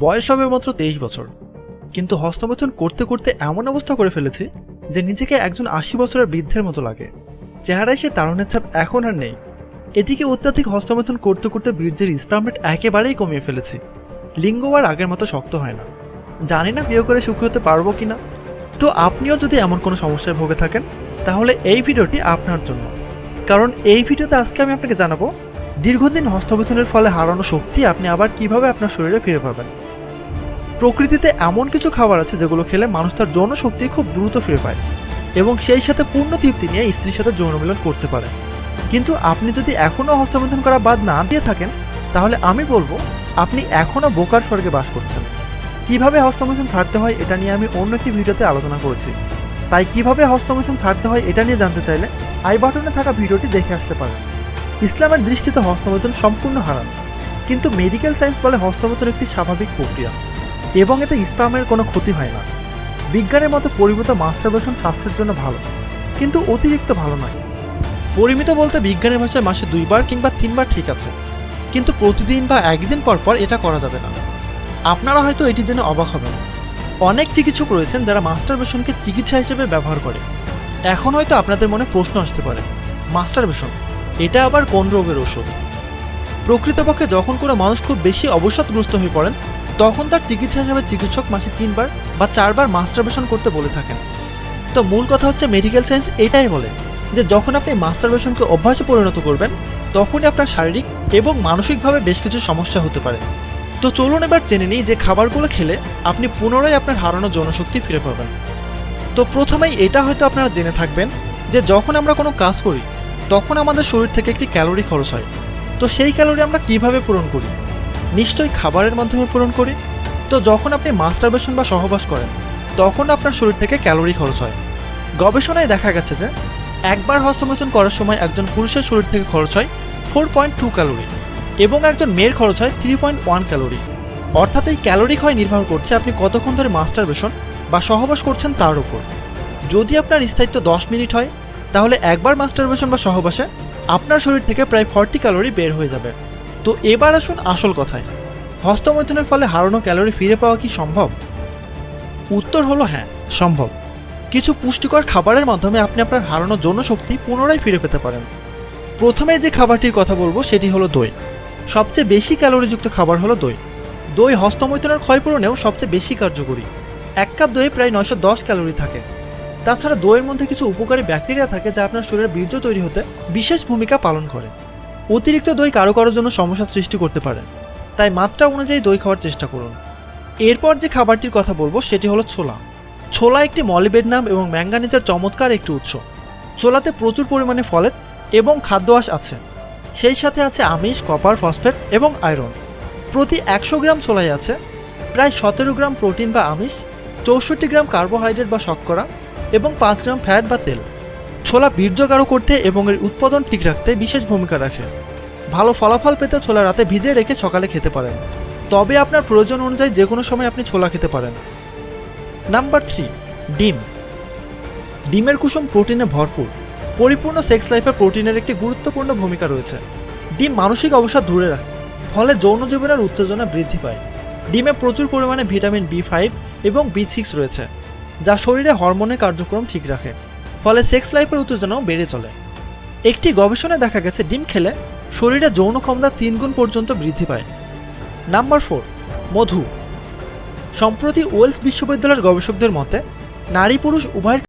বয়স হবে মাত্র তেইশ বছর। কিন্তু হস্তমৈথুন করতে করতে এমন অবস্থা করে ফেলেছি যে নিজেকে একজন আশি বছরের বৃদ্ধের মতো লাগে। চেহারায় সে তারুণের ছাপ এখন আর নেই। এদিকে অত্যাধিক হস্তমৈথুন করতে করতে বীর্যের স্পাম রেট একেবারেই কমিয়ে ফেলেছি। লিঙ্গ আর আগের মতো শক্ত হয় না। জানি না বিয়ে করে সুখী হতে পারব কিনা। তো আপনিও যদি এমন কোনো সমস্যায় ভোগে থাকেন, তাহলে এই ভিডিওটি আপনার জন্য। কারণ এই ভিডিওতে আজকে আমি আপনাকে জানাব, দীর্ঘদিন হস্তমৈথুনের ফলে হারানো শক্তি আপনি আবার কীভাবে আপনার শরীরে ফিরে পাবেন। প্রকৃতিতে এমন কিছু খাবার আছে যেগুলো খেলে মানুষ তার যৌন শক্তি খুব দ্রুত ফিরে পায় এবং সেই সাথে পূর্ণ তৃপ্তি নিয়ে স্ত্রীর সাথে যৌন মিলন করতে পারে। কিন্তু আপনি যদি এখনও হস্তমৈথুন করা বাদ না দিয়ে থাকেন, তাহলে আমি বলব, আপনি এখনও বোকার স্বর্গে বাস করছেন। কীভাবে হস্তমৈথুন ছাড়তে হয় এটা নিয়ে আমি অন্য একটি ভিডিওতে আলোচনা করেছি। তাই কীভাবে হস্তমৈথুন ছাড়তে হয় এটা নিয়ে জানতে চাইলে আই বাটনে থাকা ভিডিওটি দেখে আসতে পারেন। ইসলামের দৃষ্টিতে হস্তমৈথুন সম্পূর্ণ হারাম। কিন্তু মেডিকেল সায়েন্স বলে হস্তমৈথুন একটি স্বাভাবিক প্রক্রিয়া। এবং এতে স্পামের কোনো ক্ষতি হয় না। বিজ্ঞানের মতো পরিমিত মাস্টারবেশন স্বাস্থ্যের জন্য ভালো, কিন্তু অতিরিক্ত ভালো নয়। পরিমিত বলতে বিজ্ঞানের ভাষায় মাসে দুইবার কিংবা তিনবার ঠিক আছে, কিন্তু প্রতিদিন বা একদিন পর পর এটা করা যাবে না। আপনারা হয়তো এটি জেনে অবাক হবেন। অনেক চিকিৎসক রয়েছেন যারা মাস্টারবেশনকে চিকিৎসা হিসেবে ব্যবহার করে। এখন হয়তো আপনাদের মনে প্রশ্ন আসতে পারে মাস্টারবেশন এটা আবার কোন রোগের ওষুধ প্রকৃতপক্ষে যখন কোনো মানুষ খুব বেশি অবসাদগ্রস্ত হয়ে পড়েন তখন তার চিকিৎসা হিসেবে চিকিৎসক মাসে তিনবার বা চারবার মাস্টারবেশন করতে বলে থাকেন। তো মূল কথা হচ্ছে মেডিকেল সায়েন্স এটাই বলে যে যখন আপনি মাস্টারবেশনকে অভ্যাসে পরিণত করবেন, তখনই আপনার শারীরিক এবং মানসিকভাবে বেশ কিছু সমস্যা হতে পারে। তো চলুন এবার জেনে নিই যে খাবারগুলো খেলে আপনি পুনরায় আপনার হারানো জনশক্তি ফিরে পাবেন। তো প্রথমেই এটা হয়তো আপনারা জেনে থাকবেন যে যখন আমরা কোনো কাজ করি, তখন আমাদের শরীর থেকে একটি ক্যালোরি খরচ হয়। তো সেই ক্যালোরি আমরা কীভাবে পূরণ করি? নিশ্চয়ই খাবারের মাধ্যমে পূরণ করি? তো যখন আপনি মাস্টারবেশন বা সহবাস করেন, তখন আপনার শরীর থেকে ক্যালোরি খরচ হয়। গবেষণায় দেখা গেছে যে, একবার হস্তমৈথুন করার সময় একজন পুরুষের শরীর থেকে খরচ হয় ফোর পয়েন্ট টু ক্যালোরি এবং একজন মেয়ের খরচ হয় থ্রি পয়েন্ট ওয়ান ক্যালোরি। অর্থাৎ এই ক্যালোরি ক্ষয় নির্ভর করছে আপনি কতক্ষণ ধরে মাস্টারবেশন বা সহবাস করছেন তার উপর। যদি আপনার স্থায়িত্ব দশ মিনিট হয়, তাহলে একবার মাস্টারবেশন বা সহবাসে আপনার শরীর থেকে প্রায় ফর্টি ক্যালোরি বের হয়ে যাবে। তো এবার আসুন আসল কথায়। হস্তমৈথুনের ফলে হারানো ক্যালোরি ফিরে পাওয়া কি সম্ভব? উত্তর হলো হ্যাঁ সম্ভব। কিছু পুষ্টিকর খাবারের মাধ্যমে আপনি আপনার হারানো যৌন শক্তি পুনরায় ফিরে পেতে পারেন। প্রথমে যে খাবারটির কথা বলব সেটি হলো দই। সবচেয়ে বেশি ক্যালোরিযুক্ত খাবার হলো দই। দই হস্তমৈথুনের ক্ষয়পূরণেও সবচেয়ে বেশি কার্যকরী। এক কাপ দইয়ে প্রায় নয়শো দশ ক্যালোরি থাকে। তাছাড়া দইয়ের মধ্যে কিছু উপকারী ব্যাকটেরিয়া থাকে যা আপনার শরীরে বীর্য তৈরি হতে বিশেষ ভূমিকা পালন করে। অতিরিক্ত দই কারও কারোর জন্য সমস্যা সৃষ্টি করতে পারে। তাই মাত্রা অনুযায়ী দই খাওয়ার চেষ্টা করুন। এরপর যে খাবারটির কথা বলব, সেটি হলো ছোলা। ছোলা একটি মলিবেড নাম এবং ম্যাঙ্গানিজের চমৎকার একটি উৎস। ছোলাতে প্রচুর পরিমাণে ফলেট এবং খাদ্য আঁশ আছে। সেই সাথে আছে আমিষ, কপার, ফসফেট এবং আয়রন। প্রতি একশো গ্রাম ছোলাই আছে প্রায় সতেরো গ্রাম প্রোটিন বা আমিষ, চৌষট্টি গ্রাম কার্বোহাইড্রেট বা শর্করা এবং পাঁচ গ্রাম ফ্যাট বা তেল। ছোলা বীর্য গাঢ় করতে এবং এর উৎপাদন ঠিক রাখতে বিশেষ ভূমিকা রাখে। ভালো ফলাফল পেতে ছোলা রাতে ভিজে রেখে সকালে খেতে পারেন। তবে আপনার প্রয়োজন অনুযায়ী যে কোনো সময় আপনি ছোলা খেতে পারেন। নাম্বার থ্রি, ডিম। ডিমের কুসুম প্রোটিনে ভরপুর। পরিপূর্ণ সেক্স লাইফে প্রোটিনের একটি গুরুত্বপূর্ণ ভূমিকা রয়েছে। ডিম মানসিক অবসাদ দূরে রাখে, ফলে যৌন জীবনের উত্তেজনা বৃদ্ধি পায়। ডিমে প্রচুর পরিমাণে ভিটামিন বি ফাইভ এবং বি সিক্স রয়েছে, যা শরীরে হরমোনের কার্যক্রম ঠিক রাখে। ফলে সেক্স লাইফের উত্তেজনাও বেড়ে চলে। একটি গবেষণায় দেখা গেছে, ডিম খেলে শরীরে যৌন ক্ষমতা তিন গুণ পর্যন্ত বৃদ্ধি পায়। নাম্বার ফোর মধু। সম্প্রতি ওয়েলস বিশ্ববিদ্যালয়ের গবেষকদের মতে নারী পুরুষ উভয়ের